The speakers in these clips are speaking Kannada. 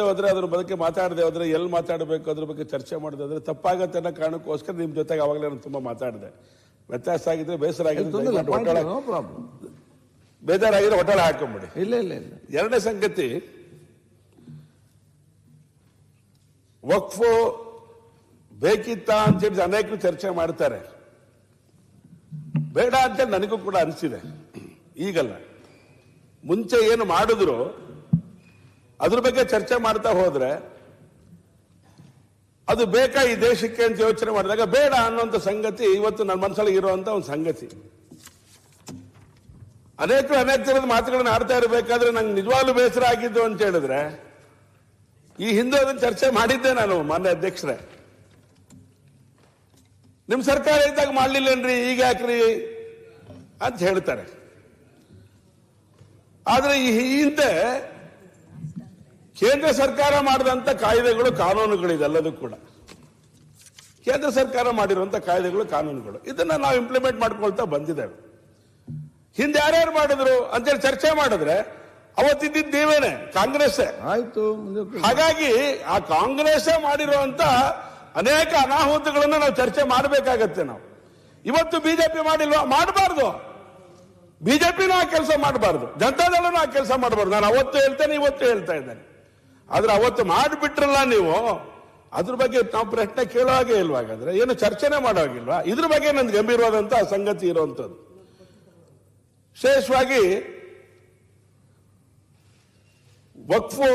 ಹೋದ್ರೆ ಅದ್ರ ಬಗ್ಗೆ ಮಾತಾಡದೆ ಹೋದ್ರೆ ಎಲ್ಲಿ ಮಾತಾಡಬೇಕು ಅದ್ರ ಬಗ್ಗೆ ಚರ್ಚೆ ಮಾಡದೆ ಅಂದ್ರೆ ತಪ್ಪಾಗತ್ತೆ ಅನ್ನೋ ಕಾರಣಕ್ಕೋಸ್ಕರ ನಿಮ್ ಜೊತೆಗೆ ಅವಾಗಲೇ ನಾನು ತುಂಬಾ ಮಾತಾಡಿದೆ. ವ್ಯತ್ಯಾಸ ಆಗಿದ್ರೆ ಬೇಸರ ಆಗಿದ್ರೆ ಬೇಜಾರಾಗಿದ್ರೆ ಒಟ್ಟಾಳೆ ಹಾಕೊಂಬಿಡಿ. ಇಲ್ಲ ಇಲ್ಲ ಇಲ್ಲ. ಎರಡನೇ ಸಂಗತಿ ವಕ್ಫ್ ಬೇಕಿತ್ತ ಅಂತೇಳಿ ಅನೇಕರು ಚರ್ಚೆ ಮಾಡ್ತಾರೆ. ಬೇಡ ಅಂತ ನನಗೂ ಕೂಡ ಅನಿಸಿದೆ. ಈಗಲ್ಲ. ಮುಂಚೆ ಏನು ಮಾಡಿದ್ರು ಅದ್ರ ಬಗ್ಗೆ ಚರ್ಚೆ ಮಾಡ್ತಾ ಹೋದ್ರೆ ಅದು ಬೇಕಾ ಈ ದೇಶಕ್ಕೆ ಅಂತ ಯೋಚನೆ ಮಾಡಿದಾಗ ಬೇಡ ಅನ್ನುವಂಥ ಸಂಗತಿ ಇವತ್ತು ನನ್ನ ಮನಸ್ಸಲ್ಲಿ ಇರುವಂತ ಒಂದು ಸಂಗತಿ. ಅನೇಕರು ಅನೇಕ ಥರದ ಮಾತುಗಳನ್ನ ಆಡ್ತಾ ಇರಬೇಕಾದ್ರೆ ನಂಗೆ ನಿಜವಾಗ್ಲೂ ಬೇಸರ ಆಗಿದ್ದು ಅಂತ ಹೇಳಿದ್ರೆ, ಈ ಹಿಂದೆ ಅದನ್ನು ಚರ್ಚೆ ಮಾಡಿದ್ದೆ ನಾನು ಮಾನ್ಯ ಅಧ್ಯಕ್ಷರೇ. ನಿಮ್ ಸರ್ಕಾರ ಇದ್ದಾಗ ಮಾಡ್ಲಿಲ್ಲೇನ್ರಿ, ಈಗ ಯಾಕ್ರಿ ಅಂತ ಹೇಳ್ತಾರೆ. ಆದ್ರೆ ಈ ಹಿಂದೆ ಕೇಂದ್ರ ಸರ್ಕಾರ ಮಾಡಿದಂತ ಕಾಯ್ದೆಗಳು ಕಾನೂನುಗಳಿದೆಲ್ಲದೂ ಕೂಡ. ಕೇಂದ್ರ ಸರ್ಕಾರ ಮಾಡಿರುವಂಥ ಕಾಯ್ದೆಗಳು ಕಾನೂನುಗಳು. ಇದನ್ನ ನಾವು ಇಂಪ್ಲಿಮೆಂಟ್ ಮಾಡ್ಕೊಳ್ತಾ ಬಂದಿದ್ದೇವೆ. ಹಿಂದೆ ಯಾರ್ಯಾರು ಮಾಡಿದ್ರು ಅಂತೇಳಿ ಚರ್ಚೆ ಮಾಡಿದ್ರೆ ಅವತ್ತಿದ್ದಿದ್ದು ಕಾಂಗ್ರೆಸ್ ಆಯಿತು ಆಯ್ತು ಹಾಗಾಗಿ ಆ ಕಾಂಗ್ರೆಸ್ಸೇ ಮಾಡಿರುವಂತ ಅನೇಕ ಅನಾಹುತಗಳನ್ನ ನಾವು ಚರ್ಚೆ ಮಾಡಬೇಕಾಗತ್ತೆ ನಾವು. ಇವತ್ತು ಬಿಜೆಪಿ ಮಾಡಿಲ್ವಾ? ಮಾಡಬಾರ್ದು. ಬಿಜೆಪಿನೂ ಆ ಕೆಲಸ ಮಾಡಬಾರ್ದು. ಜನತಾದಳನೂ ಆ ಕೆಲಸ ಮಾಡಬಾರ್ದು. ನಾನು ಅವತ್ತು ಹೇಳ್ತೇನೆ ಇವತ್ತು ಹೇಳ್ತಾ ಇದ್ದೇನೆ. ಆದ್ರೆ ಅವತ್ತು ಮಾಡಿಬಿಟ್ರಲ್ಲ ನೀವು, ಅದ್ರ ಬಗ್ಗೆ ನಾವು ಪ್ರಶ್ನೆ ಕೇಳೋ ಹಾಗೆ ಇಲ್ವಾ ಹಾಗಾದ್ರೆ? ಏನು ಚರ್ಚೆನೆ ಮಾಡೋ ಹಾಗಿಲ್ವಾ ಇದ್ರ ಬಗ್ಗೆ ನನ್ಗೆ ಗಂಭೀರವಾದಂತ ಸಂಗತಿ ಇರುವಂತದ್ದು. ವಿಶೇಷವಾಗಿ ವಕ್ಫು,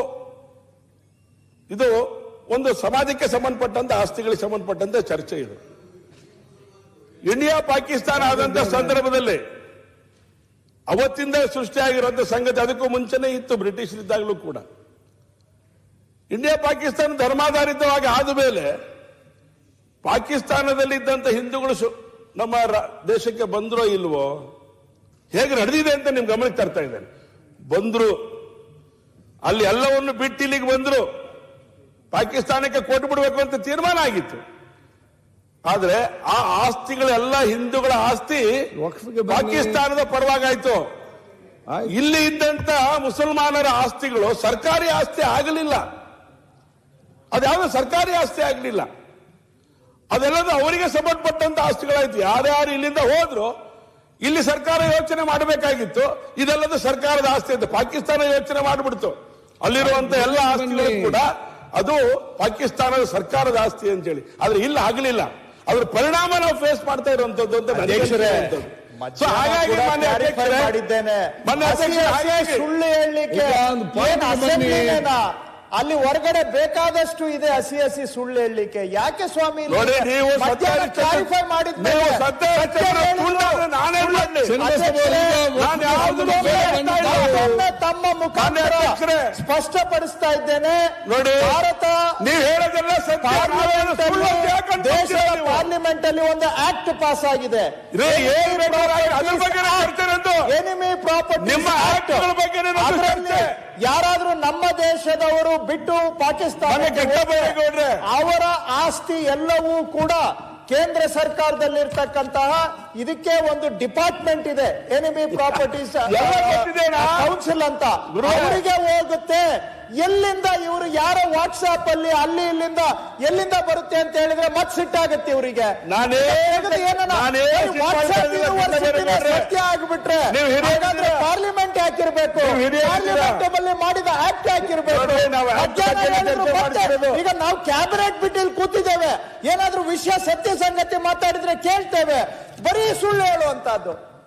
ಇದು ಒಂದು ಸಮಾಜಕ್ಕೆ ಸಂಬಂಧಪಟ್ಟಂತ, ಆಸ್ತಿಗಳಿಗೆ ಸಂಬಂಧಪಟ್ಟಂತೆ ಚರ್ಚೆ ಇದು. ಇಂಡಿಯಾ, ಪಾಕಿಸ್ತಾನ ಆದಂತ ಸಂದರ್ಭದಲ್ಲಿ ಅವತ್ತಿಂದ ಸೃಷ್ಟಿಯಾಗಿರುವಂತ ಸಂಗತಿ, ಅದಕ್ಕೂ ಮುಂಚೆನೇ ಇತ್ತು ಬ್ರಿಟಿಷರಿದ್ದಾಗಲೂ ಕೂಡ. ಇಂಡಿಯಾ ಪಾಕಿಸ್ತಾನ ಧರ್ಮಾಧಾರಿತವಾಗಿ ಆದ ಮೇಲೆ ಪಾಕಿಸ್ತಾನದಲ್ಲಿದ್ದಂತ ಹಿಂದೂಗಳು ಸು- ನಮ್ಮ ದೇಶಕ್ಕೆ ಬಂದ್ರೋ ಇಲ್ವೋ ಹೇಗೆ ನಡೆದಿದೆ ಅಂತ ನಿಮ್ ಗಮನಕ್ಕೆ ತರ್ತಾ ಇದ್ದೇನೆ. ಬಂದ್ರು. ಅಲ್ಲಿ ಎಲ್ಲವನ್ನು ಬಿಟ್ಟು ಇಲ್ಲಿಗೆ ಬಂದ್ರು. ಪಾಕಿಸ್ತಾನಕ್ಕೆ ಕೊಟ್ಟು ಬಿಡಬೇಕು ಅಂತ ತೀರ್ಮಾನ ಆಗಿತ್ತು. ಆದ್ರೆ ಆ ಆಸ್ತಿಗಳೆಲ್ಲ ಹಿಂದೂಗಳ ಆಸ್ತಿ ಪಾಕಿಸ್ತಾನದ ಪರವಾಗಾಯ್ತು. ಇಲ್ಲಿ ಇದ್ದಂತ ಮುಸಲ್ಮಾನರ ಆಸ್ತಿಗಳು ಸರ್ಕಾರಿ ಆಸ್ತಿ ಆಗಲಿಲ್ಲ. ಅದ್ಯಾವುದು ಸರ್ಕಾರಿ ಆಸ್ತಿ ಆಗಲಿಲ್ಲ. ಅದೆಲ್ಲದು ಅವರಿಗೆ ಸಂಬಂಧಪಟ್ಟಂತ ಆಸ್ತಿಗಳಾಯ್ತು. ಯಾರ್ಯಾರು ಇಲ್ಲಿಂದ ಹೋದ್ರು ಇಲ್ಲಿ ಸರ್ಕಾರ ಯೋಚನೆ ಮಾಡಬೇಕಾಗಿತ್ತು. ಇದೆಲ್ಲದು ಸರ್ಕಾರದ ಆಸ್ತಿ ಅಂತ ಪಾಕಿಸ್ತಾನ ಯೋಚನೆ ಮಾಡಿಬಿಡ್ತು. ಅಲ್ಲಿರುವಂತ ಎಲ್ಲ ಆಸ್ತಿಗಳು ಕೂಡ ಅದು ಪಾಕಿಸ್ತಾನದ ಸರ್ಕಾರದ ಆಸ್ತಿ ಅಂತ ಹೇಳಿ. ಆದ್ರೆ ಇಲ್ಲಿ ಆಗಲಿಲ್ಲ. ಅದ್ರ ಪರಿಣಾಮ ನಾವು ಫೇಸ್ ಮಾಡ್ತಾ ಇರುವಂತದ್ದು ಅಂತ ಮಾಡಿದ್ದೇನೆ. ಅಲ್ಲಿ ಹೊರಗಡೆ ಬೇಕಾದಷ್ಟು ಇದೆ ಹಸಿ ಹಸಿ ಸುಳ್ಳು ಹೇಳಲಿಕ್ಕೆ. ಯಾಕೆ ಸ್ವಾಮಿ clarify ಮಾಡಿದ್ಮೇಲೆ ತಮ್ಮ ಮುಖ ಮುಖಾಂತರ. ಸ್ಪಷ್ಟಪಡಿಸ್ತಾ ಇದ್ದೇನೆ. ನೋಡಿ ಭಾರತ ನೀವು ಹೇಳೋದೆಲ್ಲ ದೇಶದ? ಪಾರ್ಲಿಮೆಂಟ್ ಅಲ್ಲಿ ಒಂದು ಆಕ್ಟ್ ಪಾಸ್ ಆಗಿದೆ. ಎನಿಮಿ ಪ್ರಾಪರ್ಟಿ ನಿಮ್ಮ ಆಕ್ಟ್ಗಳ ಬಗ್ಗೆ. ಯಾರಾದ್ರೂ ನಮ್ಮ ದೇಶದವರು ಬಿಟ್ಟು ಪಾಕಿಸ್ತಾನ ಅವರ ಆಸ್ತಿ ಎಲ್ಲವೂ ಕೂಡ ಕೇಂದ್ರ ಸರ್ಕಾರದಲ್ಲಿರ್ತಕ್ಕಂತಹ ಇದಕ್ಕೆ ಒಂದು ಡಿಪಾರ್ಟ್ಮೆಂಟ್ ಇದೆ. Enemy properties? ಕೌನ್ಸಿಲ್ ಅಂತ. ಅವರಿಗೆ ಹೋಗುತ್ತೆ. ಎಲ್ಲಿಂದ ಇವರು ಯಾರ ವಾಟ್ಸ್ಆಪ್ ಅಲ್ಲಿ ಅಲ್ಲಿ ಇಲ್ಲಿಂದ ಎಲ್ಲಿಂದ ಬರುತ್ತೆ ಅಂತ ಹೇಳಿದ್ರೆ ಮತ್ ಸಿಟ್ಟಾಗತ್ತೆ ಇವರಿಗೆ. ಸತ್ಯ ಆಗ್ಬಿಟ್ರೆ. ಪಾರ್ಲಿಮೆಂಟ್ ಹಾಕಿರ್ಬೇಕು. ಅಲ್ಲಿ ಮಾಡಿದ ಆಕ್ಟ್ ಹಾಕಿರ್ಬೇಕು. ಈಗ ನಾವು ಕ್ಯಾಬಿನೆಟ್ ಬಿಟ್ಟು ಇಲ್ಲಿ ಕೂತಿದ್ದೇವೆ. ಏನಾದ್ರೂ ವಿಷಯ ಸತ್ಯ ಸಂಗತಿ ಮಾತಾಡಿದ್ರೆ ಕೇಳ್ತೇವೆ. ಬರೀ ಸುಳ್ಳು ಹೇಳುವಂತದ್ದು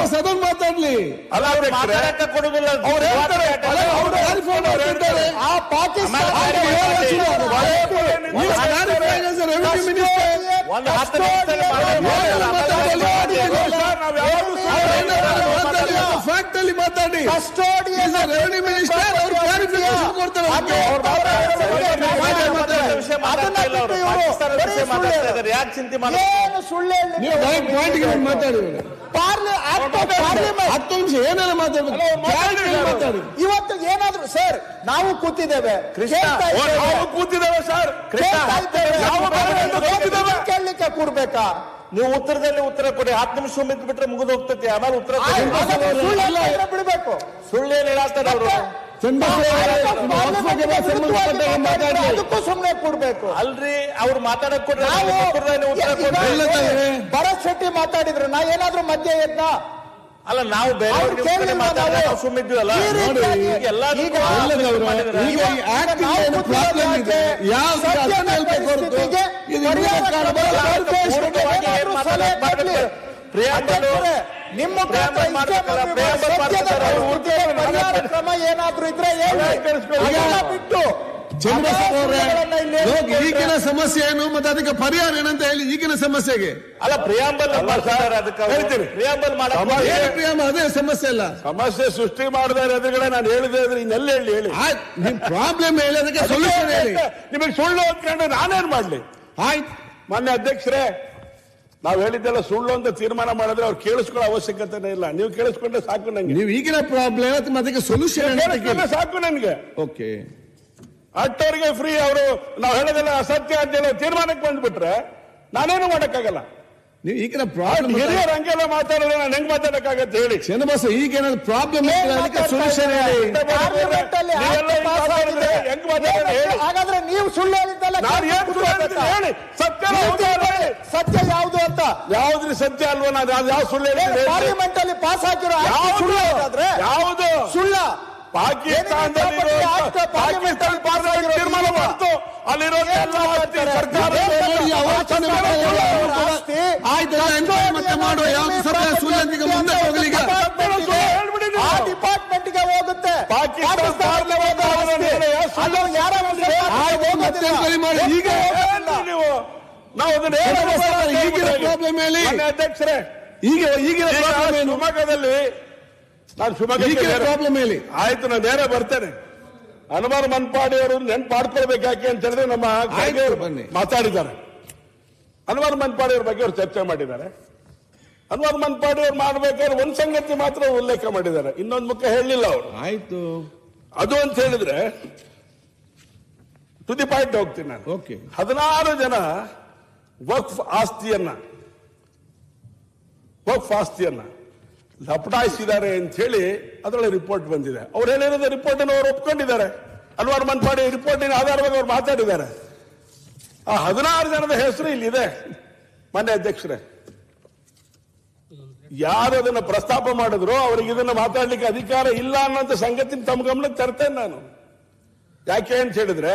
ಅಧ್ಯಕ್ಷರೇ, ನಾವು ಮಾತಾಡೋದು ಸುಳ್ಳು ಅಂತ ಮಾತಾಡ್ತಾರೆ. ಈಗ ಒಂದ್ ಸ್ವಲ್ಪ ಸದನ್ ಮಾತಾಡ್ಲಿ ಅಲ್ಲ ಅಧ್ಯಕ್ಷರೇ, ಮಾತಾಡಕ್ಕೆ ಕೊಡುದಿಲ್ಲ ಅವ್ರು ಹೇಳ್ತಾರೆ, ಅಲ್ಲ, ಅವ್ರು clarify ಮಾಡ್ತಿದ್ದಾರೆ. ಆ ಪಾಕಿಸ್ತಾನ ನೀವು clarify as a revenue minister. ಒಂದು ಹತ್ತು ನಿಮಿಷದಲ್ಲಿ ಮಾತಾಡಿ. ನಾವು ಯಾವಾಗ್ಲೂ ಫ್ಯಾಕ್ಟ್ ಅಲ್ಲಿ ಮಾತಾಡಿ ಕಸ್ಟೋಡಿಯನ್ ರೆವೆನ್ಯೂ ಮಿನಿಸ್ಟರ್ ಅವ್ರು ಕ್ಲಾರಿಫಿಕೇಶನ್ ಕೊಡ್ತಾರೆ ಯಾಕೆ ಚಿಂತೆ ಏನು ಸುಳ್ಳು ಹತ್ತು ನಿಮಿಷ ಮಾತಾಡಿ? ಇವತ್ತು ಏನಾದ್ರು ಸರ್ ನಾವು ಕೂತಿದ್ದೇವೆ. ಕೂತಿದ್ದೇವೆ ಸರ್? ಕೇಳಲಿಕ್ಕೆ ಕೂರ್ಬೇಕಾ ನೀವು ಉತ್ತರದಲ್ಲಿ ಉತ್ತರ ಕೊಡಿ. ಹತ್ತು ನಿಮಿಷ ಬಿಟ್ರೆ ಮುಗಿದು ಹೋಗ್ತೈತಿ ಆಮೇಲೆ ಉತ್ತರ ಕೊಡಿ. ಸುಳ್ಳೇನು ಹೇಳ್ತಾರೆ ಬಿಡ್ಬೇಕು. ಅವರು ಅದಕ್ಕೂ ಸುಮ್ಮನೆ ಕೊಡ್ಬೇಕು. ಅಲ್ರಿ ಅವ್ರು ಮಾತಾಡಕ್? ಭರತ್ ಶೆಟ್ಟಿ ಮಾತಾಡಿದ್ರು ನಾ ಏನಾದ್ರೂ ಮಧ್ಯ ಯತ್ನ? ಅಲ್ಲ ನಾವು ಬೇರೆ ಸುಮ್ಮಿದ್ವಲ್ಲ? ಈ ನಿಮ್ಮ ಕ್ರಮ ಏನಾದ್ರೂ ಇದ್ರೆ ಬಿಟ್ಟು ಈಗಿನ ಸಮಸ್ಯೆ ಏನು? ಮತ್ತೆ ಅದಕ್ಕೆ ಪರಿಹಾರ ಏನಂತ ಹೇಳಿ ಈಗಿನ ಸಮಸ್ಯೆಗೆ. ಅಲ್ಲ ಪ್ರಿಯಾಂಬಲ್ ಪ್ರಿಯಾಂಬಲ್ ಅದಕ್ಕೆ ಅವ್ರು. ಹೇಳ್ತೀನಿ. ಪ್ರಿಯಾಂಬಲ್ ಅದೇ ಸಮಸ್ಯೆ ಇಲ್ಲ ಸಮಸ್ಯೆ ಸೃಷ್ಟಿ ಮಾಡಿದಾರೆ ಎದುರುಗಡೆ ನಾನು ಹೇಳಿದೆ ಅಂದ್ರೆ ಇನ್ನೆಲ್ಲ ಹೇಳಿ ಹೇಳಿ. ಆಯ್ತು ನಿಮ್ ಪ್ರಾಬ್ಲಮ್ ಹೇಳಿ ಅದಕ್ಕೆ ಸೊಲ್ಯೂಷನ್ ಹೇಳಿ. ನಿಮಗೆ ಸುಳ್ಳು ಅಂದ್ಕೊಂಡು ನಾನೇನ್ ಮಾಡ್ಲಿ? ಆಯ್ತು. ಮಾನ್ಯ ಅಧ್ಯಕ್ಷರೇ ನಾವ್ ಹೇಳಿದ್ದೆಲ್ಲ ಸುಳ್ಳು ಅಂತ ತೀರ್ಮಾನ ಮಾಡಿದ್ರೆ ಅವ್ರು ಕೇಳಿಸ್ಕೊಳ್ಳೋ ಅವಶ್ಯಕತೆನೇ ಇಲ್ಲ. ನೀವು ಕೇಳಿಸ್ಕೊಂಡ್ರೆ ಸಾಕು ನಂಗೆ. ನೀವು ಈಗಿನ ಪ್ರಾಬ್ಲಮ್ ಅದಕ್ಕೆ ಸೊಲ್ಯೂಷನ್ ಸಾಕು ನನ್ಗೆ ಓಕೆ ಅಟ್ಟವರಿಗೆ ಫ್ರೀ ಅವರು ನಾವು ಹೇಳೋದೆಲ್ಲ ಅಸತ್ಯ ಅಂತ ಹೇಳೋ ತೀರ್ಮಾನಕ್ಕೆ ಬಂದ್ಬಿಟ್ರೆ ನಾನೇನು ಮಾಡಕ್ಕಾಗಲ್ಲ. ನೀವು ಈಗಿನ ಪ್ರಾಬ್ಲಮ್ ಹಿರಿಯರು ಹಂಗೆಲ್ಲ ಮಾತಾಡಿದ್ರೆ ನಾನು ಹೆಂಗ್ ಮಾತಾಡಕ್ಕಾಗತ್ತೆ ಹೇಳಿ? ಶ್ರೀನಿವಾಸ ಈಗ ಏನಾದ್ರು ಪ್ರಾಬ್ಲಮ್ ಇದ್ರೆ ಅದಕ್ಕೆ ಸೊಲ್ಯೂಷನ್ ಹಾಗಾದ್ರೆ ನೀವು ಸುಳ್ಳು ಹೇಳಿದ್ದಲ್ಲ ಹೇಳಿ. ಸತ್ಯ. ಸತ್ಯ ಯಾವುದು ಅಂತ? ಯಾವ್ದ್ರಿ ಸತ್ಯ ಅಲ್ವಾ? ನಾನು ಅದು ಯಾವ ಸುಳ್ಳು ಹೇಳಿ. ಪಾರ್ಲಿಮೆಂಟ್ ಅಲ್ಲಿ ಪಾಸ್ ಆಗಿರೋ ಸುಳ್ಳು ಹಾಗಾದ್ರೆ ಯಾವುದು? ಸುಳ್ಳ. ಪಾಕಿಸ್ತಾನದಲ್ಲಿ ಅಲ್ಲಿ ಪಾಸ್ ಆಗಿರೋ ತೀರ್ಮಾನ ಮಾಡ್ತು ಅಲ್ಲಿರೋ ಸರ್ಕಾರ ಮತ್ತೆ ಮಾಡುವ? ಸಭೆ ಸೂರ್ಯನಿಗೆ ಮುಂದೆ ಹೋಗಲಿಕ್ಕೆ. ಆ ಡಿಪಾರ್ಟ್ಮೆಂಟ್ಗೆ ಹೋಗುತ್ತೆ ಈಗ ನೀವು ಅದನ್ನ ಈಗಿನ. ಪ್ರಾಬ್ಲಮ್ ಹೇಳಿ. ಅಧ್ಯಕ್ಷರೇ ಈಗ ಈಗಿನ ಪ್ರಾಬ್ಲಮ್ ಏನು ಶಿವಮೊಗ್ಗದಲ್ಲಿ ನಾನು ಈಗಿನ ಪ್ರಾಬ್ಲಮ್ ಹೇಳಿ. ಆಯ್ತು ನಾನು ನೇರ ಬರ್ತೇನೆ. ಹನುಮಾನ್ ಮನ್ಪಾಡಿ ಅವರು ನೆನ್ಪು ಮಾಡ್ಕೊಳ್ಬೇಕು ಯಾಕೆ ಅಂತ ಹೇಳಿದ್ರೆ ನಮ್ಮ. ಮಾತಾಡಿದ್ದಾರೆ. ಹನುಮಾನ್ ಮನ್ಪಾಡಿ ಅವ್ರ ಬಗ್ಗೆ ಅವರು ಚರ್ಚೆ ಮಾಡಿದ್ದಾರೆ. ಅನ್ವರ್ ಮನ್ಪಾಡಿ ಅವ್ರು ಮಾಡ್ಬೇಕಾದ್ರೆ ಒಂದ್ ಸಂಗತಿ ಮಾತ್ರ ಉಲ್ಲೇಖ ಮಾಡಿದ್ದಾರೆ. ಇನ್ನೊಂದು ಮುಖ ಹೇಳಲಿಲ್ಲ ಅವರು. ಆಯ್ತು. ಅದು ಅಂತ ಹೇಳಿದ್ರೆ ಟು ದಿ ಪಾಯಿಂಟ್ ಹೋಗ್ತೀನಿ ನಾನು. ಓಕೆ ಹದಿನಾರು ಜನ ವಕ್ಫ್ ಆಸ್ತಿಯನ್ನ ವಕ್ಫ್ ಆಸ್ತಿಯನ್ನ ಲಪಟಾಯಿಸಿದ್ದಾರೆ ಅಂತ ಹೇಳಿ ಅದರಲ್ಲಿ ರಿಪೋರ್ಟ್ ಬಂದಿದೆ. ಅವ್ರು ಹೇಳಿರೋದು ರಿಪೋರ್ಟ್ ಅವರು ಒಪ್ಕೊಂಡಿದ್ದಾರೆ. ಅಲ್ವಾರು ಮನ್ಪಾಡಿ ರಿಪೋರ್ಟಿನ ಆಧಾರವಾಗಿ ಅವ್ರು ಮಾತಾಡಿದ್ದಾರೆ. ಆ ಹದಿನಾರು ಜನದ ಹೆಸರು ಇಲ್ಲಿದೆ. ಮಾನ್ಯ ಅಧ್ಯಕ್ಷರೇ. ಯಾರು ಅದನ್ನ ಪ್ರಸ್ತಾಪ ಮಾಡಿದ್ರು ಅವ್ರಿಗೆ ಇದನ್ನ ಮಾತಾಡ್ಲಿಕ್ಕೆ ಅಧಿಕಾರ ಇಲ್ಲ ಅನ್ನೋಂಥ ಸಂಗತಿ ತಮ್ಮ ಗಮನಕ್ಕೆ ತರ್ತೇನೆ ನಾನು. ಯಾಕೆ ಅಂತ ಹೇಳಿದ್ರೆ,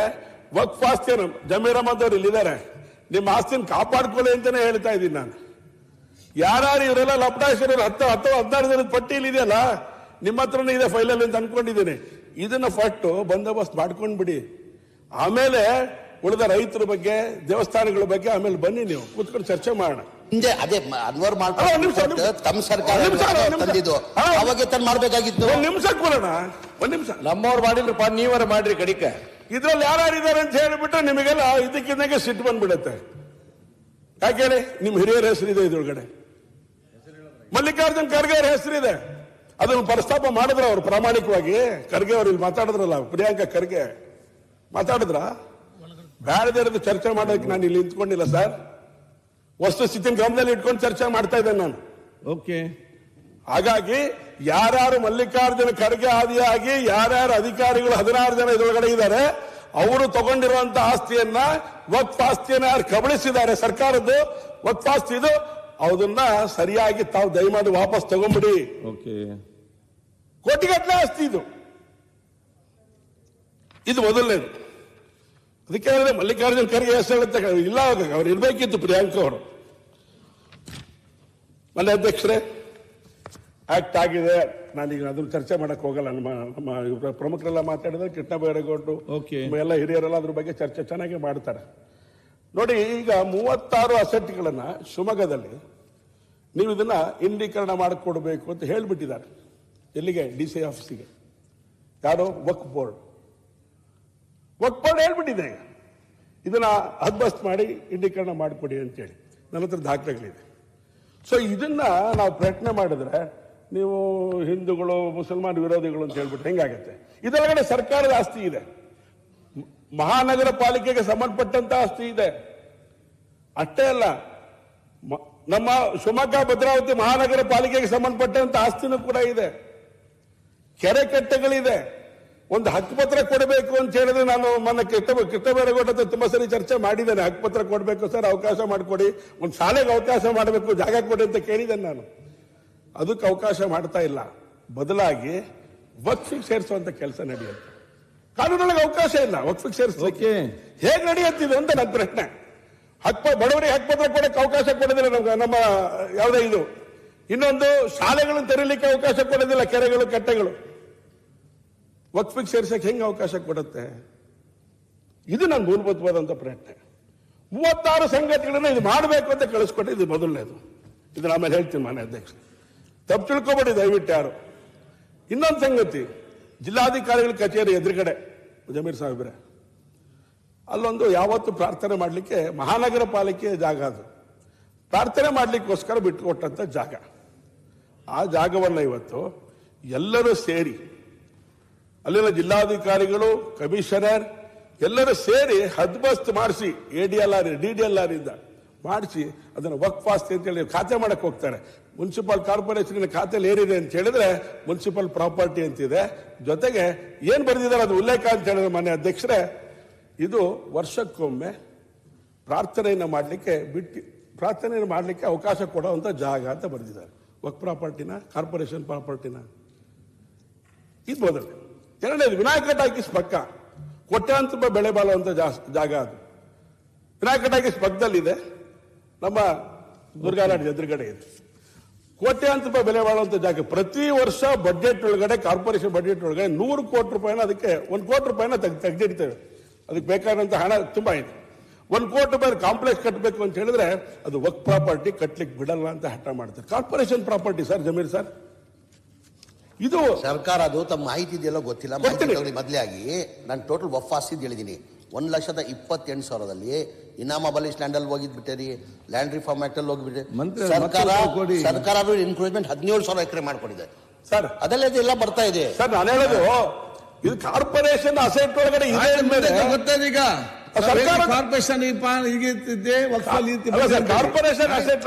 ವಕ್ಫ್ ಆಸ್ತಿ ಜಮೀರ್ ಅಹಮದ್ ಅವ್ರು ಇಲ್ಲಿದ್ದಾರೆ. ನಿಮ್ಮ ಆಸ್ತಿನ ಕಾಪಾಡ್ಕೊಳ್ಳಿ ಅಂತಾನೆ ಹೇಳ್ತಾ ಇದ್ದೀನಿ ನಾನು. ಯಾರು ಇವರೆಲ್ಲ ಲಪ್ಟಾಶ್ವರ ಹತ್ತು ಹತ್ತು, ಹದಿನಾರು ಜನದ ಪಟ್ಟಿಯಲ್ಲಿ ಇದೆಯಲ್ಲ ನಿಮ್ಮ ಹತ್ರನೇ ಇದೆ ಫೈಲಲ್ಲಿ ಅಂತ ಅನ್ಕೊಂಡಿದ್ದೀನಿ. ಇದನ್ನ ಫಟ್ಟು ಬಂದೋಬಸ್ತ್ ಮಾಡ್ಕೊಂಡ್ಬಿಡಿ. ಆಮೇಲೆ ಉಳಿದ ರೈತರ ಬಗ್ಗೆ ದೇವಸ್ಥಾನಗಳ ಬಗ್ಗೆ ಆಮೇಲೆ ಬನ್ನಿ ನೀವು. ಕೂತ್ಕೊಂಡು ಚರ್ಚೆ ಮಾಡೋಣ. ಹಿಂದೆ ಅದೇ ಅನ್ವರ್ ಮಾಡ್ಕೊಂಡು ಒಂದ್ ನಿಮಿಷ, ತಮ್ಮ ಸರ್ಕಾರ. ತಂದಿದ್ದು. ಅವಾಗ ತಂದು ಮಾಡ್ಬೇಕಾಗಿತ್ತು. ಒಂದ್ ನಿಮಿಷ ಕೂರೋಣ. ಒಂದ್ ನಿಮಿಷ. ನಮ್ಮವ್ರು ಮಾಡಿದ್ರಪ್ಪ ನೀವರ ಮಾಡ್ರಿ ಕಡಿಕ. ಇದ್ರಲ್ಲಿ ಯಾರ್ಯಾರಿದ್ದಾರೆ ಅಂತ ಹೇಳಿಬಿಟ್ಟು ನಿಮಗೆಲ್ಲ ಇದಕ್ಕಿದ್ದಂಗೆ ಸಿಟ್ಟು ಬಂದ್ಬಿಡತ್ತೆ. ಯಾಕೆ ಹೇಳಿ? ನಿಮ್ ಹಿರಿಯರ ಹೆಸರಿದೆ ಇದ್ರೊಳಗಡೆ. ಮಲ್ಲಿಕಾರ್ಜುನ್ ಖರ್ಗೆ ಅವ್ರ ಹೆಸರಿದೆ. ಅದನ್ನು ಪ್ರಸ್ತಾಪ ಮಾಡಿದ್ರ ಅವ್ರು ಪ್ರಾಮಾಣಿಕವಾಗಿ. ಖರ್ಗೆ ಅವ್ರು ಇಲ್ಲಿ ಮಾತಾಡಿದ್ರಲ್ಲ ಪ್ರಿಯಾಂಕಾ ಖರ್ಗೆ. ಮಾತಾಡಿದ್ರ? ಬ್ಯಾಡದಿರೋದು ಚರ್ಚೆ ಮಾಡೋದಕ್ಕೆ ನಾನು ಇಲ್ಲಿ ನಿಂತ್ಕೊಂಡಿಲ್ಲ ಸರ್. ವಸ್ತು ಸ್ಥಿತಿನ ಗಮನದಲ್ಲಿ ಇಟ್ಕೊಂಡು ಚರ್ಚೆ ಮಾಡ್ತಾ ಇದ್ದೇನೆ ನಾನು. ಓಕೆ. ಹಾಗಾಗಿ ಯಾರ್ಯಾರು ಮಲ್ಲಿಕಾರ್ಜುನ ಖರ್ಗೆ ಆದಿಯಾಗಿ ಯಾರ್ಯಾರು ಅಧಿಕಾರಿಗಳು ಹದಿನಾರು ಜನ ಇದರೊಳಗಡೆ ಇದ್ದಾರೆ ಅವರು ತಗೊಂಡಿರುವಂತ ಆಸ್ತಿಯನ್ನ ವಕ್ಫ್ ಆಸ್ತಿಯನ್ನ ಯಾರು ಕಬಳಿಸಿದ್ದಾರೆ ಸರ್ಕಾರದ್ದು ವಕ್ಫ್ ಆಸ್ತಿ ಇದು ಅದನ್ನ ಸರಿಯಾಗಿ ತಾವು ದಯಮಾಡಿ ವಾಪಸ್ ತಗೊಂಬಿಡಿ. ಓಕೆ. ಕೋಟಿಗಟ್ಟಲೆ ಆಸ್ತಿ ಇದು. ಇದು ಮೊದಲನೇದು. ಅದಕ್ಕೆ ಹೇಳಿದ್ರೆ ಮಲ್ಲಿಕಾರ್ಜುನ್ ಖರ್ಗೆ ಹೆಸರು ಹೇಳುತ್ತೆ ಇಲ್ಲ ಅವ್ರು ಇರ್ಬೇಕಿತ್ತು ಪ್ರಿಯಾಂಕ ಅವರು. ಮನೆ ಅಧ್ಯಕ್ಷರೇ ಆಕ್ಟ್ ಆಗಿದೆ. ನಾನೀಗ ಅದನ್ನ ಚರ್ಚೆ ಮಾಡಕ್ ಹೋಗಲ್ಲ. ನಮ್ಮ ನಮ್ಮ ಪ್ರಮುಖರೆಲ್ಲ ಮಾತಾಡಿದ್ರೆ ಕೃಷ್ಣ ಬೈರೇಗೌಡರು ಎಲ್ಲ ಹಿರಿಯರೆಲ್ಲ ಅದ್ರ ಬಗ್ಗೆ ಚರ್ಚೆ ಚೆನ್ನಾಗಿ ಮಾಡ್ತಾರೆ. ನೋಡಿ ಈಗ ಮೂವತ್ತಾರು ಅಸೆಟ್ಗಳನ್ನ ಶಿವಮೊಗ್ಗದಲ್ಲಿ ನೀವು ಇದನ್ನ ಇಂಡೀಕರಣ ಮಾಡಿಕೊಡ್ಬೇಕು ಅಂತ ಹೇಳ್ಬಿಟ್ಟಿದ್ದಾರೆ. ಎಲ್ಲಿಗೆ? ಡಿ ಸಿ ಆಫೀಸಿಗೆ ಯಾರೋ? ವಕ್ ಬೋರ್ಡ್. ವಕ್ ಬೋರ್ಡ್ ಹೇಳ್ಬಿಟ್ಟಿದೆ ಈಗ. ಇದನ್ನ ಹದ್ಬಸ್ತ್ ಮಾಡಿ ಇಂಡೀಕರಣ ಮಾಡಿಕೊಡಿ ಅಂತೇಳಿ. ನನ್ನ ಹತ್ರ ದಾಖಲೆಗಳಿದೆ. ಸೊ ಇದನ್ನ ನಾವು ಪ್ರಯತ್ನ ಮಾಡಿದ್ರೆ ನೀವು ಹಿಂದೂಗಳು, ಮುಸಲ್ಮಾನ್ ವಿರೋಧಿಗಳು ಅಂತ ಹೇಳ್ಬಿಟ್ಟು ಹೆಂಗಾಗತ್ತೆ? ಇದರೊಳಗಡೆ ಸರ್ಕಾರದ ಆಸ್ತಿ ಇದೆ. ಮಹಾನಗರ ಪಾಲಿಕೆಗೆ ಸಂಬಂಧಪಟ್ಟಂತ ಆಸ್ತಿ ಇದೆ. ಅಷ್ಟೇ ಅಲ್ಲ ನಮ್ಮ ಶಿವಮೊಗ್ಗ, ಭದ್ರಾವತಿ ಮಹಾನಗರ ಪಾಲಿಕೆಗೆ ಸಂಬಂಧಪಟ್ಟಂತ ಆಸ್ತಿನೂ ಕೂಡ ಇದೆ. ಕೆರೆ ಕಟ್ಟೆಗಳಿದೆ. ಒಂದು ಹಕ್ಕುಪತ್ರ ಕೊಡಬೇಕು ಅಂತ ಹೇಳಿದ್ರೆ ನಾನು ಮೊನ್ನೆ ಕೆಟ್ಟ ಬೇರೆ ಹತ್ರ ತುಂಬಾ ಸರಿ ಚರ್ಚೆ ಮಾಡಿದ್ದೇನೆ. ಹಕ್ಕುಪತ್ರ ಕೊಡಬೇಕು ಸರ್ ಅವಕಾಶ ಮಾಡಿಕೊಡಿ. ಒಂದು ಶಾಲೆಗೆ ಅವಕಾಶ ಮಾಡಬೇಕು ಜಾಗ ಕೊಡಿ ಅಂತ ಕೇಳಿದ್ದೇನೆ ನಾನು. ಅದಕ್ಕೆ ಅವಕಾಶ ಮಾಡ್ತಾ ಇಲ್ಲ. ಬದಲಾಗಿ ವಕ್ಫಿಗೆ ಸೇರಿಸುವಂತ ಕೆಲಸ ನಡೆಯುತ್ತೆ. ಕಾನೂನೊಳಗೆ ಅವಕಾಶ ಇಲ್ಲ ವಕ್ಫಿಗೆ ಸೇರಿಸೋಕೆ ಹೇಗೆ ನಡೆಯುತ್ತಿದೆ ಅಂತ ನನ್ನ ಪ್ರಶ್ನೆ. ಹಕ್ಕ ಬಡವರಿಗೆ ಹಕ್ಕುಪತ್ರ ಕೊಡಕ್ಕೆ ಅವಕಾಶ ಕೊಡೋದಿಲ್ಲ ನಮ್ಗೆ ನಮ್ಮ ಯಾವುದೇ ಇದು. ಇನ್ನೊಂದು ಶಾಲೆಗಳನ್ನು ತೆರೀಲಿಕ್ಕೆ ಅವಕಾಶ ಕೊಡೋದಿಲ್ಲ ಕೆರೆಗಳು ಕಟ್ಟೆಗಳು. ವಕ್ಫಿಗೆ ಸೇರ್ಸಕ್ಕೆ ಹೆಂಗೆ ಅವಕಾಶ ಕೊಡುತ್ತೆ? ಇದು ನನ್ನ ಮೂಲಭೂತವಾದಂಥ ಪ್ರಯತ್ನ ಮೂವತ್ತಾರು ಸಂಗತಿಗಳನ್ನ ಇದು ಮಾಡಬೇಕು ಅಂತ ಕಳಿಸ್ಕೊಟ್ಟು ಇದು ಮೊದಲನೇದು. ಇದು ಆಮೇಲೆ ಹೇಳ್ತೀನಿ ಮಾನ್ಯ ಅಧ್ಯಕ್ಷ. ತಪ್ಪು ತಿಳ್ಕೊಬೇಡಿ ದಯವಿಟ್ಟು ಯಾರು. ಇನ್ನೊಂದು ಸಂಗತಿ, ಜಿಲ್ಲಾಧಿಕಾರಿಗಳ ಕಚೇರಿ ಎದುರುಗಡೆ ಜಮೀರ್ ಸಾಹೇಬ್ರೆ, ಅಲ್ಲೊಂದು ಯಾವತ್ತು ಪ್ರಾರ್ಥನೆ ಮಾಡಲಿಕ್ಕೆ ಮಹಾನಗರ ಪಾಲಿಕೆ ಜಾಗ ಅದು. ಪ್ರಾರ್ಥನೆ ಮಾಡಲಿಕ್ಕೋಸ್ಕರ ಬಿಟ್ಟುಕೊಟ್ಟಂಥ ಜಾಗ. ಆ ಜಾಗವನ್ನು ಇವತ್ತು ಎಲ್ಲರೂ ಸೇರಿ ಅಲ್ಲಿನ ಜಿಲ್ಲಾಧಿಕಾರಿಗಳು, ಕಮಿಷನರ್ ಎಲ್ಲರೂ ಸೇರಿ ಹದ್ಬಸ್ತ್ ಮಾಡಿಸಿ A D L R D D L R ಇಂದ ಮಾಡಿಸಿ ಅದನ್ನು ವಕ್ ಆಸ್ತಿ ಅಂತ ಹೇಳಿ ಖಾತೆ ಮಾಡಕ್ಕೆ ಹೋಗ್ತಾರೆ. ಮುನ್ಸಿಪಲ್ ಕಾರ್ಪೊರೇಷನ್ ಖಾತೆಯಲ್ಲಿ ಏನಿದೆ ಅಂತ ಹೇಳಿದ್ರೆ ಮುನ್ಸಿಪಲ್ ಪ್ರಾಪರ್ಟಿ ಅಂತಿದೆ. ಜೊತೆಗೆ ಏನ್ ಬರೆದಿದ್ದಾರೆ ಅದು ಉಲ್ಲೇಖ ಅಂತ ಹೇಳಿದ್ರೆ ಮನೆ ಅಧ್ಯಕ್ಷರೇ, ಇದು ವರ್ಷಕ್ಕೊಮ್ಮೆ ಪ್ರಾರ್ಥನೆಯನ್ನು ಮಾಡಲಿಕ್ಕೆ ಬಿಟ್ಟು, ಪ್ರಾರ್ಥನೆಯನ್ನು ಮಾಡಲಿಕ್ಕೆ ಅವಕಾಶ ಕೊಡುವಂಥ ಜಾಗ ಅಂತ ಬರೆದಿದ್ದಾರೆ. ವಕ್ ಪ್ರಾಪರ್ಟಿನ, ಕಾರ್ಪೊರೇಷನ್ ಪ್ರಾಪರ್ಟಿನ. ಇದು ಮೊದಲು ಎರಡನೇದು, ವಿನಾಯಕ ಟಾಕೀಸ್ ಪಕ್ಕ. ಕೋಟ್ಯಾಂತರ ರೂಪಾಯಿ ಬೆಳೆ ಬಾಳುವಂತ ಜಾಗ ಅದು. ವಿನಾಯಕ ಟಾಕೀಸ್ ಪಕ್ಕದಲ್ಲಿದೆ. ನಮ್ಮ ದುರ್ಗಾನಾಡ್ ಎದುರುಗಡೆ ಇದೆ. ಕೋಟ್ಯಾಂತರ ರೂಪಾಯಿ ಬೆಲೆ ಬಾಳುವಂತ ಜಾಗ. ಪ್ರತಿ ವರ್ಷ ಬಜೆಟ್ ಒಳಗಡೆ ಕಾರ್ಪೊರೇಷನ್ ಬಜೆಟ್ ಒಳಗಡೆ ನೂರು ಕೋಟಿ ರೂಪಾಯಿನ ಅದಕ್ಕೆ ಒಂದು ಕೋಟಿ ರೂಪಾಯಿನ ತೆಗ್, ತೆಗೆದಿಡ್ತೇವೆ. ಅದಕ್ಕೆ ಬೇಕಾದಂತ ಹಣ ತುಂಬಾ ಇದೆ. ಒಂದು ಕೋಟಿ ರೂಪಾಯಿ ಕಾಂಪ್ಲೆಕ್ಸ್ ಕಟ್ಟಬೇಕು ಅಂತ ಹೇಳಿದ್ರೆ ಅದು ವರ್ಕ್ ಪ್ರಾಪರ್ಟಿ ಕಟ್ಲಿಕ್ಕೆ ಬಿಡಲ್ಲ ಅಂತ ಹಠ ಮಾಡ್ತಾರೆ. Corporation property sir, Zameer sir? ಇದು ಸರ್ಕಾರ ಅದು ತಮ್ಮ ಮಾಹಿತಿ ಇದೆಯಲ್ಲ ಗೊತ್ತಿಲ್ಲ. ಮಾಹಿತಿ. ತಗೊಳ್ಳಿ ಮೊದಲೇ ಆಗಿ ನಾನು ಟೋಟಲ್ ವಫಾಸ್ ಆಸ್ತಿ ಹೇಳಿದ್ದೀನಿ. ಒಂದ್ ಲಕ್ಷದ ಇಪ್ಪತ್ತೆಂಟು ಸಾವಿರದಲ್ಲಿ ಇನಾಮಬಲಿ ಸ್ಟ್ಯಾಂಡ್ ಅಲ್ಲಿ ಹೋಗಿದ್ಬಿಟ್ಟೆ ಲ್ಯಾಂಡ್ ರಿಫಾರ್ಮ್ ಆಕ್ಟ್ ಅಲ್ಲಿ ಹೋಗಿಬಿಟ್ಟೆ. ಸರ್ಕಾರ. ಸರ್ಕಾರ ಎನ್ಕ್ರೋಚ್ಮೆಂಟ್ ಹದಿನೇಳು ಸಾವಿರ ಎಕರೆ ಮಾಡ್ಕೊಂಡಿದೆ. ಸರ್. ಅದೆಲ್ಲ ಇದೆಲ್ಲ ಬರ್ತಾ ಇದೆ. ಸರ್ ನಾನು ಹೇಳೋದು ಇದು ಕಾರ್ಪೊರೇಷನ್ ಅಸೆಟ್ ಒಳಗಡೆ ಇದೆ ಅಂದ್ಮೇಲೆ ಗೊತ್ತದ ಈಗ. ಕಾರ್ಪೊರೇಷನ್ ಕಾರ್ಪೊರೇಷನ್ ಅಸೆಟ್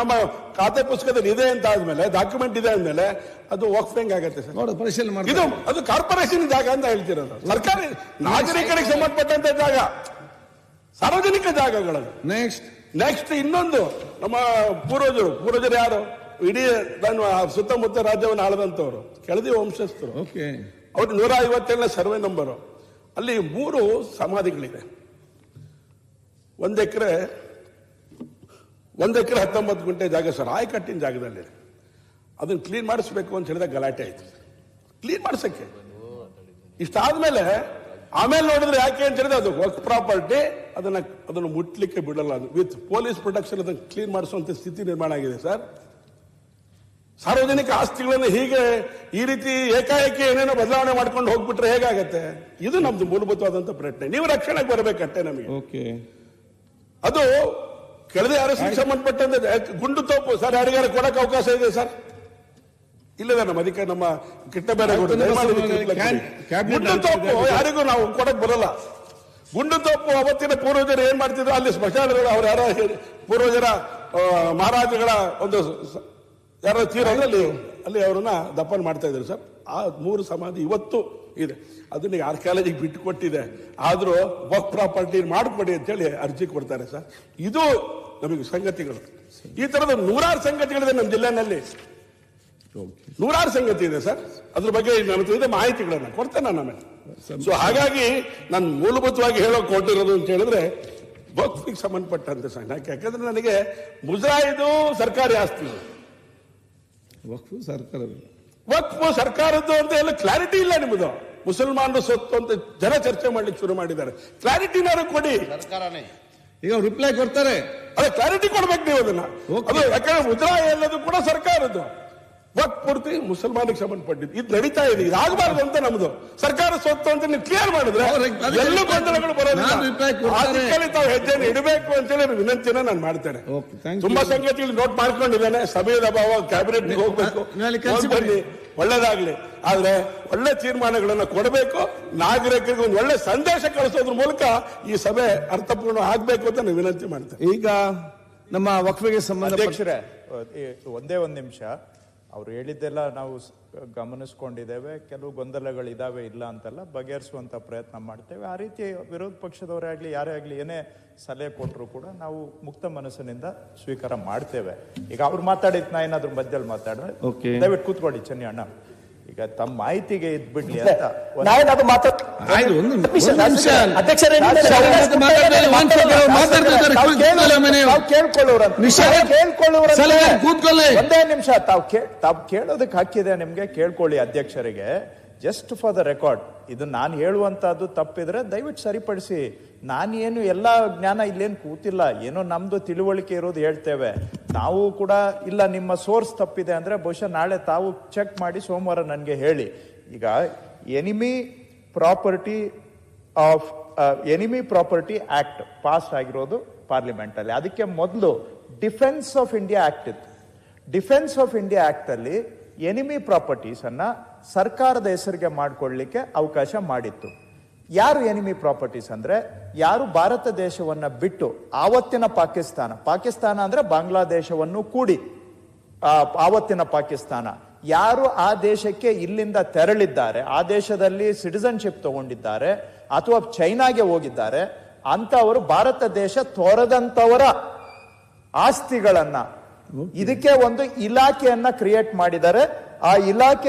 ನಮ್ಮ ಖಾತೆ ಪುಸ್ತಕದಲ್ಲಿ ಇದೆ ಅಂತ ಆದ್ಮೇಲೆ ಡಾಕ್ಯುಮೆಂಟ್ ಇದೆ ಅಂದ್ಮೇಲೆ ಅದು ವಕ್ಫ್ ಹೆಂಗ್ ಆಗತ್ತೆ ಸರ್? ನೋಡಿ ಪರಿಶೀಲನೆ ಮಾಡಿ ಇದು ಅದು ಕಾರ್ಪೊರೇಷನ್ ಜಾಗ ಅಂತ ಹೇಳ್ತಿರೋದು ಸರ್ಕಾರಿ ನಾಗರಿಕರಿಗೆ ಸಂಬಂಧಪಟ್ಟಂತ ಜಾಗ ಸಾರ್ವಜನಿಕ ಜಾಗಗಳಲ್ಲಿ. ನೆಕ್ಸ್ಟ್ ನೆಕ್ಸ್ಟ್ ಇನ್ನೊಂದು ನಮ್ಮ ಪೂರ್ವಜರು ಪೂರ್ವಜರು ಯಾರು? ಇಡೀ ನಾನು ಸುತ್ತಮುತ್ತ ರಾಜ್ಯವನ್ನು ಆಳದಂತವರು ಕೆಳದಿ ವಂಶಸ್ಥರು. ಓಕೆ ಅವ್ರಿಗೆ ನೂರ ಐವತ್ತೇಳನೇ ಸರ್ವೆ ನಂಬರು. ಅಲ್ಲಿ ಮೂರು ಸಮಾಧಿಗಳಿದೆ ಒಂದ್ ಎಕರೆ ಒಂದ್ ಎಕರೆ ಹತ್ತೊಂಬತ್ತು ಗುಂಟೆ ಜಾಗ ಸರ್. ಆಯಕಟ್ಟಿನ ಜಾಗದಲ್ಲಿ. ಅದನ್ನ ಕ್ಲೀನ್ ಮಾಡಿಸ್ಬೇಕು ಅಂತ ಹೇಳಿದಾಗ ಗಲಾಟೆ ಆಯ್ತು. ಕ್ಲೀನ್ ಮಾಡಿಸಕ್ಕೆ. ಇಷ್ಟಾದ್ಮೇಲೆ, ಆಮೇಲೆ ನೋಡಿದ್ರೆ ಯಾಕೆ ಅಂತ ಹೇಳಿದ್ರೆ ಅದು ವರ್ಕ್ ಪ್ರಾಪರ್ಟಿ ಅದನ್ನ, ಅದನ್ನು ಮುಟ್ಲಿಕ್ಕೆ ಬಿಡಲ್ಲ ಅದು. ವಿತ್ ಪೊಲೀಸ್ ಪ್ರೊಟೆಕ್ಷನ್ ಅದನ್ನು ಕ್ಲೀನ್ ಮಾಡಿಸುವಂತ ಸ್ಥಿತಿ ನಿರ್ಮಾಣ ಆಗಿದೆ ಸರ್. ಸಾರ್ವಜನಿಕ ಆಸ್ತಿಗಳನ್ನು ಹೀಗೆ ಈ ರೀತಿ ಏಕಾಏಕಿ ಏನೇನೋ ಬದಲಾವಣೆ ಮಾಡ್ಕೊಂಡು ಹೋಗ್ಬಿಟ್ರೆ ಹೇಗಾಗತ್ತೆ? ಇದು ನಮ್ದು ಮೂಲಭೂತವಾದಂತ ಪ್ರಯತ್ನ ನೀವು ರಕ್ಷಣೆಗೆ ಬರಬೇಕಷ್ಟೇ ನಮಗೆ. ಓಕೆ ಅದು ಕಳೆದ ಅರಸಿಗೆ ಸಂಬಂಧಪಟ್ಟಂತೆ ಗುಂಡು ತೋಪು. ಸರ್ ಯಾರಿಗಾರು ಕೊಡಕ್ಕೆ ಅವಕಾಶ ಇದೆ ಸರ್? ಇಲ್ಲದ ನಮ್ಮ ಅದಕ್ಕೆ ನಮ್ಮ ಕಿಟ್ಟ ಬೇರೆ ಗುಂಡು ತೋಪು ಯಾರಿಗೂ ನಾವು ಕೊಡಕ್ ಬರಲ್ಲ. ಗುಂಡು ತೋಪು ಅವತ್ತಿನ ಪೂರ್ವಜರು ಏನ್ ಮಾಡ್ತಿದ್ರು? ಅಲ್ಲಿ ಸ್ಮಶಾನಗಳು ಅವ್ರು ಯಾರೋ ಪೂರ್ವಜರ ಮಹಾರಾಜಗಳ ಒಂದು ಯಾರ ತೀರ ತೀರೋದ್ರೆ ಅಲ್ಲಿ ಅಲ್ಲಿ ಅವರನ್ನ ದಪ್ಪನ್ ಮಾಡ್ತಾ ಇದ್ರು ಸರ್. ಆ ಮೂರು ಸಮಾಧಿ ಇವತ್ತು ಇದೆ. ಅದನ್ನ ಆರ್ಕಿಯಾಲಜಿಗೆ ಬಿಟ್ಟು ಕೊಟ್ಟಿದೆ ಆದರೂ ವರ್ಕ್ ಪ್ರಾಪರ್ಟಿ ಮಾಡಿಕೊಡಿ ಅಂತೇಳಿ ಅರ್ಜಿ ಕೊಡ್ತಾರೆ ಸರ್. ಇದು ನಮಗೆ ಸಂಗತಿಗಳು. ಈ ತರದ ನೂರಾರು ಸಂಗತಿಗಳಿದೆ ನಮ್ಮ ಜಿಲ್ಲೆನಲ್ಲಿ. ನೂರಾರು ಸಂಗತಿ ಇದೆ ಸರ್. ಅದ್ರ ಬಗ್ಗೆ ಇದೆ ಮಾಹಿತಿಗಳನ್ನ ಕೊಡ್ತೇನೆ ನಾನು ಆಮೇಲೆ. ಸೊ ಹಾಗಾಗಿ ನಾನು ಮೂಲಭೂತವಾಗಿ ಹೇಳೋಕೆ ಕೊಟ್ಟಿರೋದು ಅಂತ ಹೇಳಿದ್ರೆ, ವಕ್ಫಿಗೆ ಸಂಬಂಧಪಟ್ಟಂತೆ ಸರ್. ಯಾಕೆ? ಯಾಕಂದ್ರೆ ನನಗೆ ಮುಜರಾಯಿದು ಸರ್ಕಾರಿ ಆಸ್ತಿ. ವಕ್ಫು ವಕ್ಫ್ ಸರ್ಕಾರದ್ದು ಅಂತ ಎಲ್ಲ ಕ್ಲಾರಿಟಿ ಇಲ್ಲ ನಿಮ್ಮದು ಮುಸಲ್ಮಾನರು ಸೊತ್ತು ಅಂತ ಜನ ಚರ್ಚೆ ಮಾಡ್ಲಿಕ್ಕೆ ಶುರು ಮಾಡಿದ್ದಾರೆ. ಕ್ಲಾರಿಟಿನಾರು ಕೊಡಿ. ಸರ್ಕಾರನೇ. ಈಗ ರಿಪ್ಲೈ ಕೊಡ್ತಾರೆ. ಅದೇ ಕ್ಲಾರಿಟಿ ಕೊಡ್ಬೇಕು ನೀವು ಅದನ್ನ. ಅದು ಯಾಕಂದ್ರೆ ಮುದ್ರಾ ಎಲ್ಲದು ಕೂಡ ಸರ್ಕಾರದ್ದು. ವಕ್ ಪೂರ್ತಿ ಮುಸಲ್ಮಾನಿಗೆ ಸಂಬಂಧಪಟ್ಟಿದ್ದು? ಇದು ನಡೀತಾ ಇದೆ. ಇದು ಆಗಬಾರದು ಅಂತ ನಮ್ದು. ಸರ್ಕಾರ ಸ್ವತ್ತು ಅಂತ ನೀವು ಕ್ಲಿಯರ್ ಮಾಡಿದ್ರೆ ಎಲ್ಲ ಗೊಂದಲಗಳು ಬರೋದಿಲ್ಲ. ಆ ದಿಕ್ಕಲ್ಲಿ ತಾವು ಹೆಜ್ಜೆಯನ್ನು ಇಡಬೇಕು ಅಂತೇಳಿ ವಿನಂತಿನ ನಾನು ಮಾಡ್ತೇನೆ. ತುಂಬಾ ಸಂಗತಿಗಳು ನೋಟ್ ಮಾಡ್ಕೊಂಡಿದ್ದೇನೆ. ಸಭೆಯದ ಅಭಾವ ಕ್ಯಾಬಿನೆಟ್ ಹೋಗ್ಬೇಕು. ಬನ್ನಿ ಒಳ್ಳೇದಾಗ್ಲಿ. ಆದ್ರೆ ಒಳ್ಳೆ ತೀರ್ಮಾನಗಳನ್ನ ಕೊಡಬೇಕು. ನಾಗರಿಕರಿಗೆ ಒಂದು ಒಳ್ಳೆ ಸಂದೇಶ ಕಳಿಸೋದ್ರ ಮೂಲಕ ಈ ಸಭೆ ಅರ್ಥಪೂರ್ಣ ಆಗ್ಬೇಕು ಅಂತ ನಾನು ವಿನಂತಿ ಮಾಡ್ತೇನೆ. ಈಗ ನಮ್ಮ ವಕ್ಫಿಗೆ ಸಂಬಂಧ ಒಂದೇ ಒಂದು ನಿಮಿಷ. ಅವ್ರು ಹೇಳಿದ್ದೆಲ್ಲ ನಾವು ಗಮನಿಸ್ಕೊಂಡಿದ್ದೇವೆ. ಕೆಲವು ಗೊಂದಲಗಳಿದ್ದಾವೆ ಇಲ್ಲ ಅಂತಲ್ಲ ಬಗೆಹರಿಸುವಂಥ ಪ್ರಯತ್ನ ಮಾಡ್ತೇವೆ. ಆ ರೀತಿ ವಿರೋಧ ಪಕ್ಷದವರೇ ಆಗಲಿ ಯಾರೇ ಆಗಲಿ ಏನೇ ಸಲಹೆ ಕೊಟ್ಟರು ಕೂಡ ನಾವು ಮುಕ್ತ ಮನಸ್ಸಿನಿಂದ ಸ್ವೀಕಾರ ಮಾಡ್ತೇವೆ. ಈಗ ಅವ್ರು ಮಾತಾಡಿದ್ದು ನಾ ಏನಾದರೂ ಮಧ್ಯದಲ್ಲಿ ಮಾತಾಡಿದ್ರೆ. ದಯವಿಟ್ಟು ಕೂತ್ಕೊಳ್ಳಿ ಚೆನ್ನಿ ಅಣ್ಣ. ಈಗ ತಮ್ಮ ಮಾಹಿತಿಗೆ ಇದ್ಬಿಡ್ಲಿ ಅಂತ ಒಂದು- ಅದು ಒಂದು ನಿಮಿಷ ತಾವು ತಾವು ಕೇಳೋದಕ್ಕೆ ಹಾಕಿದೆ ನಿಮ್ಗೆ ಕೇಳ್ಕೊಳ್ಳಿ ಅಧ್ಯಕ್ಷರಿಗೆ. ಜಸ್ಟ್ ಫಾರ್ ದ ರೆಕಾರ್ಡ್ ಇದು ನಾನು ಹೇಳುವಂಥದ್ದು ತಪ್ಪಿದ್ರೆ ದಯವಿಟ್ಟು ಸರಿಪಡಿಸಿ. ನಾನೇನು ಎಲ್ಲ ಜ್ಞಾನ ಇಲ್ಲೇನು ಕೂತಿಲ್ಲ. ಏನೋ ನಮ್ಮದು ತಿಳುವಳಿಕೆ ಇರೋದು ಹೇಳ್ತೇವೆ. ನಾವು ಕೂಡ ಇಲ್ಲ, ನಿಮ್ಮ ಸೋರ್ಸ್ ತಪ್ಪಿದೆ ಅಂದರೆ ಬಹುಶಃ ನಾಳೆ ತಾವು ಚೆಕ್ ಮಾಡಿ ಸೋಮವಾರ ನನಗೆ ಹೇಳಿ. ಈಗ enemy property of enemy property act pass ಆಗಿರೋದು ಪಾರ್ಲಿಮೆಂಟಲ್ಲಿ ಅದಕ್ಕೆ ಮೊದಲು ಡಿಫೆನ್ಸ್ ಆಫ್ ಇಂಡಿಯಾ ಆ್ಯಕ್ಟ್ ಇತ್ತು. ಡಿಫೆನ್ಸ್ ಆಫ್ ಇಂಡಿಯಾ ಆ್ಯಕ್ಟಲ್ಲಿ ಎನಿಮಿ ಪ್ರಾಪರ್ಟೀಸನ್ನು ಸರ್ಕಾರದ ಹೆಸರಿಗೆ ಮಾಡಿಕೊಳ್ಳಲಿಕ್ಕೆ ಅವಕಾಶ ಮಾಡಿತ್ತು. ಯಾರು ಎನಿಮಿ ಪ್ರಾಪರ್ಟೀಸ್ ಅಂದರೆ, ಯಾರು ಭಾರತ ದೇಶವನ್ನು ಬಿಟ್ಟು ಆವತ್ತಿನ ಪಾಕಿಸ್ತಾನ ಪಾಕಿಸ್ತಾನ ಅಂದರೆ ಬಾಂಗ್ಲಾದೇಶವನ್ನು ಕೂಡಿ ಆವತ್ತಿನ ಪಾಕಿಸ್ತಾನ. ಯಾರು ಆ ದೇಶಕ್ಕೆ ಇಲ್ಲಿಂದ ತೆರಳಿದ್ದಾರೆ, ಆ ದೇಶದಲ್ಲಿ ಸಿಟಿಸನ್ಶಿಪ್ ತಗೊಂಡಿದ್ದಾರೆ, ಅಥವಾ ಚೈನಾಗೆ ಹೋಗಿದ್ದಾರೆ ಅಂತವರು ಭಾರತ ದೇಶ ತೊರೆದಂಥವರ ಆಸ್ತಿಗಳನ್ನ ಇದಕ್ಕೆ ಒಂದು ಇಲಾಖೆಯನ್ನ ಕ್ರಿಯೇಟ್ ಮಾಡಿದ್ದಾರೆ. ಆ ಇಲಾಖೆ